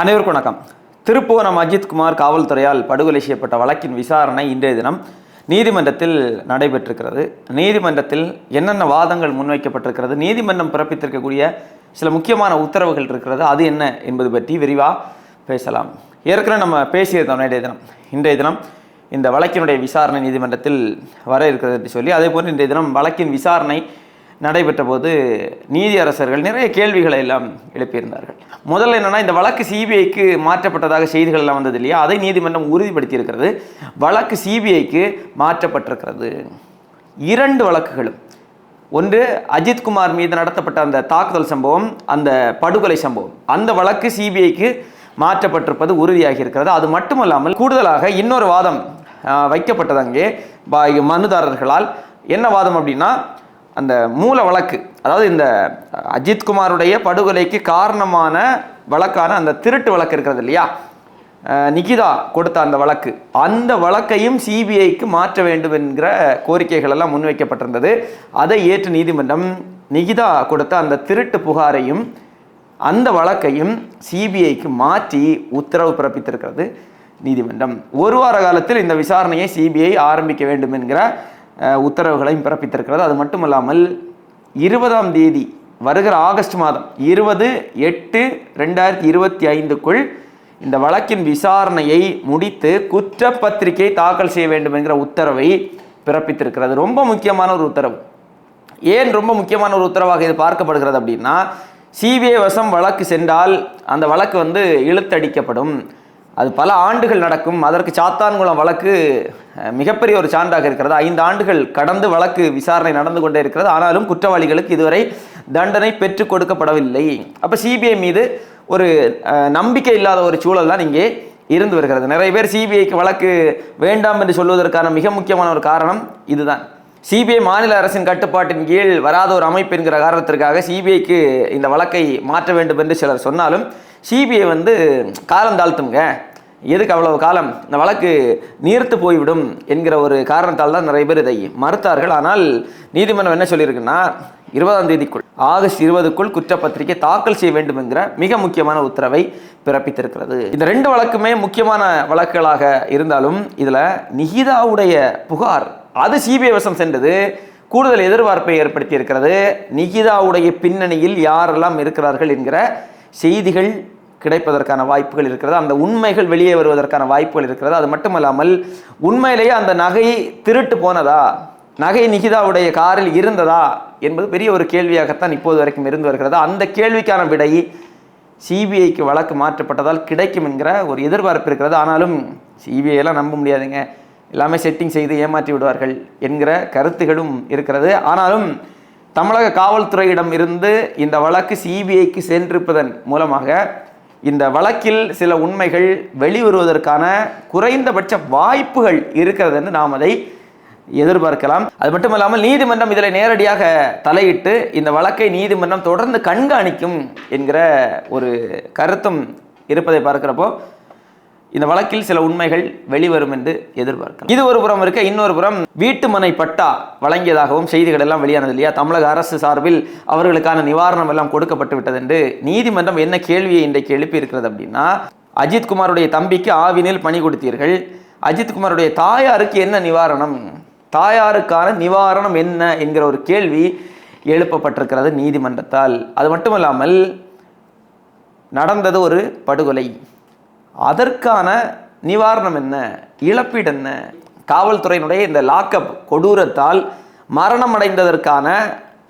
அனைவருக்கும் வணக்கம். திருப்புவனம் அஜித்குமார் காவல்துறையால் படுகொலை செய்யப்பட்ட வழக்கின் விசாரணை இன்றைய தினம் நீதிமன்றத்தில் நடைபெற்றிருக்கிறது. நீதிமன்றத்தில் என்னென்ன வாதங்கள் முன்வைக்கப்பட்டிருக்கிறது நீதிமன்றம் பிறப்பித்திருக்கக்கூடிய சில முக்கியமான உத்தரவுகள் இருக்கிறது அது என்ன என்பது பற்றி விரிவாக பேசலாம். ஏற்கனவே நம்ம பேசியிருந்தோம் இன்றைய தினம். இன்றைய தினம் இந்த வழக்கினுடைய விசாரணை நீதிமன்றத்தில் வர இருக்கிறது என்று சொல்லி அதே போன்று இன்றைய தினம் வழக்கின் விசாரணை நடைபெற்ற போது நீதியரசர்கள் நிறைய கேள்விகளை எல்லாம் எழுப்பியிருந்தார்கள். முதல்ல என்னன்னா இந்த வழக்கு சிபிஐக்கு மாற்றப்பட்டதாக செய்திகள் எல்லாம் வந்தது இல்லையா அதை நீதிமன்றம் உறுதிப்படுத்தியிருக்கிறது. வழக்கு சிபிஐக்கு மாற்றப்பட்டிருக்கிறது. இரண்டு வழக்குகளும். ஒன்று அஜித்குமார் மீது நடத்தப்பட்ட அந்த தாக்குதல் சம்பவம் அந்த படுகொலை சம்பவம். அந்த வழக்கு சிபிஐக்கு மாற்றப்பட்டிருப்பது உறுதியாகி இருக்கிறது அது மட்டுமல்லாமல் கூடுதலாக இன்னொரு வாதம் வைக்கப்பட்டது அங்கே பா- மனுதாரர்களால். என்ன வாதம் அப்படின்னா அந்த மூல வழக்கு அதாவது இந்த அஜித்குமாருடைய படுகொலைக்கு காரணமான வழக்கான அந்த திருட்டு வழக்கு இருக்கிறது இல்லையா? நிகிதா கொடுத்த அந்த வழக்கு. அந்த வழக்கையும் சிபிஐக்கு மாற்ற வேண்டும் என்கிற கோரிக்கைகள் எல்லாம் முன்வைக்கப்பட்டிருந்தது. அதை ஏற்று நீதிமன்றம் நிகிதா கொடுத்த அந்த திருட்டு புகாரையும் அந்த வழக்கையும் சிபிஐக்கு மாற்றி உத்தரவு பிறப்பித்திருக்கிறது நீதிமன்றம். ஒரு வார காலத்தில் இந்த விசாரணையை சிபிஐ ஆரம்பிக்க வேண்டும் என்கிற உத்தரவுகளையும் பிறப்பித்திருக்கிறது. அது மட்டுமல்லாமல் இருபதாம் தேதி வருகிற ஆகஸ்ட் மாதம் இருபது எட்டு ரெண்டாயிரத்தி இருபத்தி ஐந்துக்குள் இந்த வழக்கின் விசாரணையை முடித்து குற்றப்பத்திரிகை தாக்கல் செய்ய வேண்டும் என்கிற உத்தரவை பிறப்பித்திருக்கிறது. ரொம்ப முக்கியமான ஒரு உத்தரவு. ஏன் ரொம்ப முக்கியமான ஒரு உத்தரவாக இது பார்க்கப்படுகிறது அப்படின்னா சிபிஐ வசம் வழக்கு சென்றால் அந்த வழக்கு வந்து இழுத்தடிக்கப்படும். அது பல ஆண்டுகள் நடக்கும். அதற்கு சாத்தான்குளம் வழக்கு மிகப்பெரிய ஒரு சான்றாக இருக்கிறது. ஐந்து ஆண்டுகள் கடந்து வழக்கு விசாரணை நடந்து கொண்டே இருக்கிறது. ஆனாலும் குற்றவாளிகளுக்கு இதுவரை தண்டனை பெற்றுக் கொடுக்கப்படவில்லை. அப்போ சிபிஐ மீது ஒரு நம்பிக்கை இல்லாத ஒரு சூழல் தான் இங்கே இருந்து வருகிறது. நிறைய பேர் சிபிஐக்கு வழக்கு வேண்டாம் என்று சொல்வதற்கான மிக முக்கியமான ஒரு காரணம் இதுதான். சிபிஐ மாநில அரசின் கட்டுப்பாட்டின் கீழ் வராத ஒரு அமைப்பு என்கிற காரணத்திற்காக சிபிஐக்கு இந்த வழக்கை மாற்ற வேண்டும் என்று சிலர் சொன்னாலும் சிபிஐ வந்து காலம் தாழ்த்துங்க எதுக்கு அவ்வளவு காலம்? இந்த வழக்கு நீர்த்து போய்விடும் என்கிற ஒரு காரணத்தால் தான் நிறைய பேர் இதை மறுத்தார்கள். ஆனால் நீதிமன்றம் என்ன சொல்லியிருக்குன்னா இருபதாம் தேதிக்குள் ஆகஸ்ட் இருபதுக்குள் குற்றப்பத்திரிகை தாக்கல் செய்ய வேண்டும் என்கிற மிக முக்கியமான உத்தரவை பிறப்பித்திருக்கிறது. இந்த ரெண்டு வழக்குமே முக்கியமான வழக்குகளாக இருந்தாலும் இதில் நிகிதாவுடைய புகார் அது சிபிஐ வசம் சென்றது. கூடுதல் எதிர்பார்ப்பை ஏற்படுத்தி இருக்கிறது நிகிதாவுடைய பின்னணியில் யாரெல்லாம் இருக்கிறார்கள் என்கிற செய்திகள் கிடைப்பதற்கான வாய்ப்புகள் இருக்கிறது. அந்த உண்மைகள் வெளியே வருவதற்கான வாய்ப்புகள் இருக்கிறது. அது மட்டுமல்லாமல் உண்மையிலேயே அந்த நகை திருட்டு போனதா? நகை நிகிதாவுடைய காரில் இருந்ததா? என்பது பெரிய ஒரு கேள்வியாகத்தான் இப்போது வரைக்கும் இருந்து வருகிறது. அந்த கேள்விக்கான விடை சிபிஐக்கு வழக்கு மாற்றப்பட்டதால் கிடைக்கும் என்கிற ஒரு எதிர்பார்ப்பு இருக்கிறது. ஆனாலும் சிபிஐலாம் நம்ப முடியாதுங்க. எல்லாமே செட்டிங் செய்து ஏமாற்றி விடுவார்கள் என்கிற கருத்துகளும் இருக்கிறது. ஆனாலும் தமிழக காவல்துறையிடம் இருந்து இந்த வழக்கு சிபிஐக்கு சென்றிருப்பதன் மூலமாக இந்த வழக்கில் சில உண்மைகள் வெளிவருவதற்கான குறைந்தபட்ச வாய்ப்புகள் இருக்கிறது என்று நாம் அதை எதிர்பார்க்கலாம். அது மட்டும் இல்லாமல் நீதிமன்றம் இதில் நேரடியாக தலையிட்டு இந்த வழக்கை நீதிமன்றம் தொடர்ந்து கண்காணிக்கும் என்கிற ஒரு கருத்தும் இருப்பதை பார்க்கிறப்போ இந்த வழக்கில் சில உண்மைகள் வெளிவரும் என்று எதிர்பார்க்கலாம் இது ஒரு புறம் இருக்க இன்னொரு புறம் வீட்டுமனை பட்டா வழங்கியதாகவும் செய்திகள் எல்லாம் வெளியானது இல்லையா? தமிழக அரசு சார்பில் அவர்களுக்கான நிவாரணம் எல்லாம் கொடுக்கப்பட்டு விட்டது என்று நீதிமன்றம் என்ன கேள்வியை இன்றைக்கு எழுப்பி இருக்கிறது அப்படின்னா அஜித்குமாருடைய தம்பிக்கு ஆவினில் பணி கொடுத்தீர்கள். அஜித்குமாருடைய தாயாருக்கு என்ன நிவாரணம்? தாயாருக்கான நிவாரணம் என்ன என்கிற ஒரு கேள்வி எழுப்பப்பட்டிருக்கிறது நீதிமன்றத்தால். அது மட்டுமல்லாமல் நடந்தது ஒரு படுகொலை. அதற்கான நிவாரணம் என்ன? இழப்பீடு என்ன? காவல்துறையினுடைய இந்த லாக்கப் கொடூரத்தால் மரணம் அடைந்ததற்கான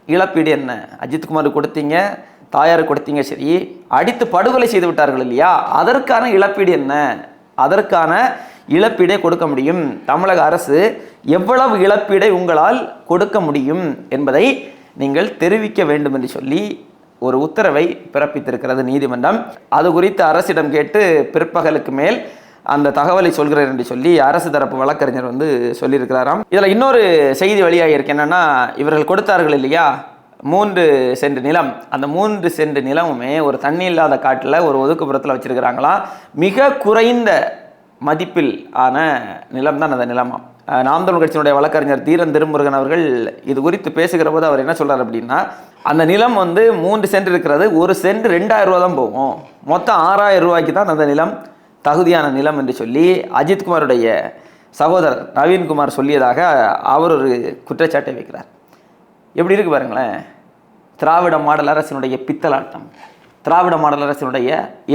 இழப்பீடு என்ன? அஜித்குமார் கொடுத்தீங்க தாயார் கொடுத்தீங்க சரி. அடித்து படுகொலை செய்து விட்டார்கள் இல்லையா? அதற்கான இழப்பீடு என்ன? அதற்கான இழப்பீடை கொடுக்க முடியும். தமிழக அரசு எவ்வளவு இழப்பீடை உங்களால் கொடுக்க முடியும் என்பதை நீங்கள் தெரிவிக்க வேண்டும் என்று சொல்லி ஒரு உத்தரவை பிறப்பித்திருக்கிறது நீதிமன்றம். அது குறித்து அரசிடம் கேட்டு பிற்பகலுக்கு மேல் அந்த தகவலை சொல்கிறேன் என்று சொல்லி அரசு தரப்பு வழக்கறிஞர் வந்து சொல்லியிருக்கிறாராம். இதில் இன்னொரு செய்தி வழியாக இருக்கு என்னென்னா இவர்கள் கொடுத்தார்கள் இல்லையா? மூன்று சென்ட் நிலம். அந்த மூன்று சென்ட் நிலமுமே ஒரு தண்ணி இல்லாத காட்டில் ஒரு ஒதுக்குப்புறத்தில் வச்சுருக்கிறாங்களா? மிக குறைந்த மதிப்பில் ஆன நிலம் தான் அந்த நிலமாம் நாம் தமிழ் கட்சியினுடைய வழக்கறிஞர் தீரன் திருமுருகன் அவர்கள் இது குறித்து பேசுகிற போது அவர் என்ன சொல்கிறார் அப்படின்னா அந்த நிலம் வந்து மூன்று சென்ட் இருக்கிறது. ஒரு சென்ட் ரெண்டாயிரம் ரூபா தான் போகும். மொத்தம் ஆறாயிரம் ரூபாய்க்கு தான் அந்த நிலம் தகுதியான நிலம் என்று சொல்லி அஜித்குமாருடைய சகோதரர் நவீன்குமார் சொல்லியதாக அவர் ஒரு குற்றச்சாட்டை வைக்கிறார். எப்படி இருக்கு பாருங்களேன். திராவிட மாடல் அரசினுடைய பித்தலாட்டம் திராவிட மாடல் அரசினுடைய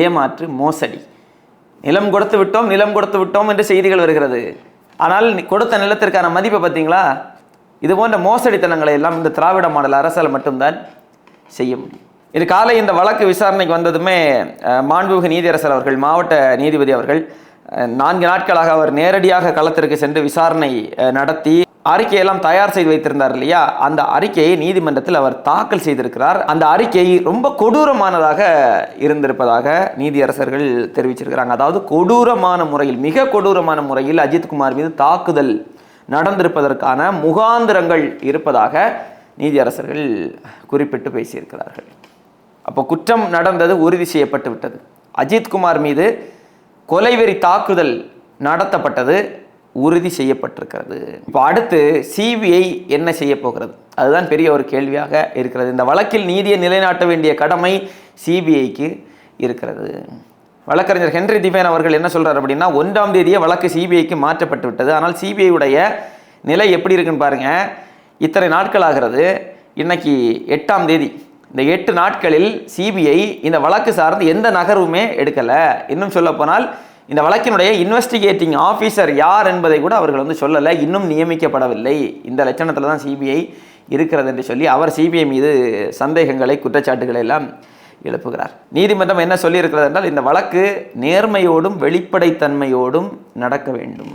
ஏமாற்று மோசடி. நிலம் கொடுத்து விட்டோம் நிலம் கொடுத்து விட்டோம் என்று செய்திகள் வருகிறது. ஆனால் கொடுத்த நிலத்திற்கான மதிப்பை பார்த்தீங்களா? இது போன்ற மோசடித்தனங்களை எல்லாம் இந்த திராவிட மாடல் அரசால் மட்டும்தான் செய்ய முடியும். இது காலை இந்த வழக்கு விசாரணைக்கு வந்ததுமே மாண்புமிகு நீதியரசர் அவர்கள் மாவட்ட நீதிபதி அவர்கள் நான்கு நாட்களாக அவர் நேரடியாக களத்திற்கு சென்று விசாரணை நடத்தி அறிக்கையெல்லாம் தயார் செய்து வைத்திருந்தார் இல்லையா? அந்த அறிக்கையை நீதிமன்றத்தில் அவர் தாக்கல் செய்திருக்கிறார். அந்த அறிக்கை ரொம்ப கொடூரமானதாக இருந்திருப்பதாக நீதியரசர்கள் தெரிவிச்சிருக்கிறாங்க. அதாவது கொடூரமான முறையில் மிக கொடூரமான முறையில் அஜித்குமார் மீது தாக்குதல் நடந்திருப்பதற்கான முகாந்திரங்கள் இருப்பதாக நீதியரசர்கள் குறிப்பிட்டு பேசியிருக்கிறார்கள். அப்போ குற்றம் நடந்தது உறுதி செய்யப்பட்டு விட்டது. அஜித்குமார் மீது கொலைவெறி தாக்குதல் நடத்தப்பட்டது உறுதி செய்யப்பட்டிருக்கிறது. இப்போ அடுத்து சிபிஐ என்ன செய்ய போகிறது? அதுதான் பெரிய ஒரு கேள்வியாக இருக்கிறது. இந்த வழக்கில் நீதியை நிலைநாட்ட வேண்டிய கடமை சிபிஐக்கு இருக்கிறது. வழக்கறிஞர் ஹென்றி திவேன் அவர்கள் என்ன சொல்கிறார் அப்படின்னா ஒன்றாம் தேதியே வழக்கு சிபிஐக்கு மாற்றப்பட்டு விட்டது ஆனால் சிபிஐ உடைய நிலை எப்படி இருக்குன்னு பாருங்கள் இத்தனை நாட்கள் ஆகிறது. இன்னைக்கு எட்டாம் தேதி. இந்த எட்டு நாட்களில் சிபிஐ இந்த வழக்கு சார்ந்து எந்த நகர்வுமே எடுக்கலை. இன்னும் சொல்லப்போனால் இந்த வழக்கினுடைய இன்வெஸ்டிகேட்டிங் ஆஃபீஸர் யார் என்பதை கூட அவர்கள் வந்து சொல்லலை. இன்னும் நியமிக்கப்படவில்லை. இந்த லட்சணத்தில் தான் சிபிஐ இருக்கிறது என்று சொல்லி அவர் சிபிஐ மீது சந்தேகங்களை குற்றச்சாட்டுகளை எல்லாம் எழுப்புகிறார். நீதிமன்றம் என்ன சொல்லியிருக்கிறது என்றால் இந்த வழக்கு நேர்மையோடும் வெளிப்படைத்தன்மையோடும் நடக்க வேண்டும்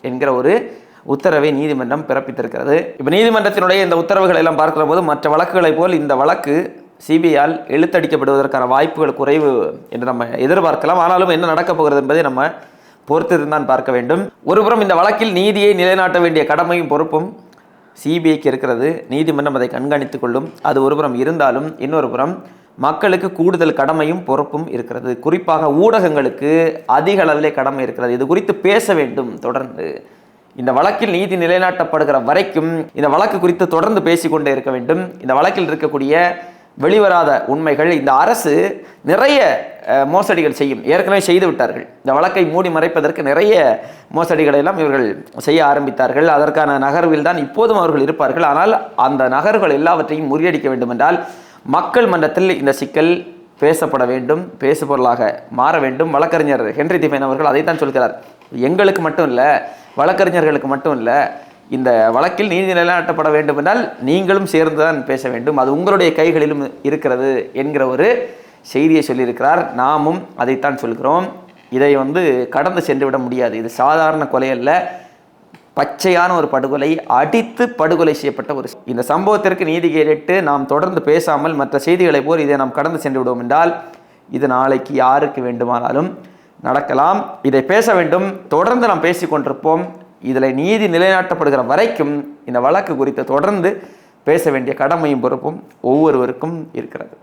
என்கிற ஒரு உத்தரவை நீதிமன்றம் பிறப்பித்திருக்கிறது. இப்போ நீதிமன்றத்தினுடைய இந்த உத்தரவுகளை எல்லாம் பார்க்கிற போது மற்ற வழக்குகளைப் போல் இந்த வழக்கு சிபிஐயால் எழுத்தடிக்கப்படுவதற்கான வாய்ப்புகள் குறைவு என்று நம்ம எதிர்பார்க்கலாம். ஆனாலும் என்ன நடக்கப் போகிறது என்பதை நம்ம பொறுத்திருந்தான் பார்க்க வேண்டும். ஒருபுறம் இந்த வழக்கில் நீதியை நிலைநாட்ட வேண்டிய கடமையும் பொறுப்பும் சிபிஐக்கு இருக்கிறது. நீதிமன்றம் அதை கண்காணித்துக் கொள்ளும். அது ஒருபுறம் இருந்தாலும் இன்னொரு புறம் மக்களுக்கு கூடுதல் கடமையும் பொறுப்பும் இருக்கிறது. குறிப்பாக ஊடகங்களுக்கு அதிக அளவிலே கடமை இருக்கிறது. இது குறித்து பேச வேண்டும் தொடர்ந்து. இந்த வழக்கில் நீதி நிலைநாட்டப்படுகிற வரைக்கும் இந்த வழக்கு குறித்து தொடர்ந்து பேசிக்கொண்டே இருக்க வேண்டும். இந்த வழக்கில் இருக்கக்கூடிய வெளிவராத உண்மைகள் இந்த அரசு நிறைய மோசடிகள் செய்யும். ஏற்கனவே செய்து விட்டார்கள். இந்த வழக்கை மூடி மறைப்பதற்கு நிறைய மோசடிகளை எல்லாம் இவர்கள் செய்ய ஆரம்பித்தார்கள். அதற்கான நகர்வில் தான் இப்போதும் அவர்கள் இருப்பார்கள். ஆனால் அந்த நகர்கள் எல்லாவற்றையும் முறியடிக்க வேண்டும் என்றால் மக்கள் மன்றத்தில் இந்த சிக்கல் பேசப்பட வேண்டும் பேசுபொருளாக மாற வேண்டும். வழக்கறிஞர் ஹென்றி திபேன் அவர்கள் அதைத்தான் சொல்கிறார். எங்களுக்கு மட்டும் இல்லை வழக்கறிஞர்களுக்கு மட்டும் இல்லை இந்த வழக்கில் நீதி நிலைநாட்டப்பட வேண்டும் என்றால் நீங்களும் சேர்ந்து தான் பேச வேண்டும். அது உங்களுடைய கைகளிலும் இருக்கிறது என்கிற ஒரு செய்தியை சொல்லியிருக்கிறார். நாமும் அதைத்தான் சொல்கிறோம். இதை வந்து கடந்து சென்று விட முடியாது. இது சாதாரண கொலை அல்ல. பச்சையான ஒரு படுகொலை அடித்து படுகொலை செய்யப்பட்ட ஒரு இந்த சம்பவத்திற்கு நீதி கேட்டு நாம் தொடர்ந்து பேசாமல் மற்ற செய்திகளைப் போல் இதை நாம் கடந்து சென்று விடுவோம் என்றால் இது நாளைக்கு யாருக்கு வேண்டுமானாலும் நடக்கலாம். இதை பேச வேண்டும். தொடர்ந்து நாம் பேசிக் கொண்டிருப்போம். இதில் நீதி நிலைநாட்டப்படுகிற வரைக்கும் இந்த வழக்கு குறித்து தொடர்ந்து பேச வேண்டிய கடமையும் பொறுப்பும் ஒவ்வொருவருக்கும் இருக்கிறது.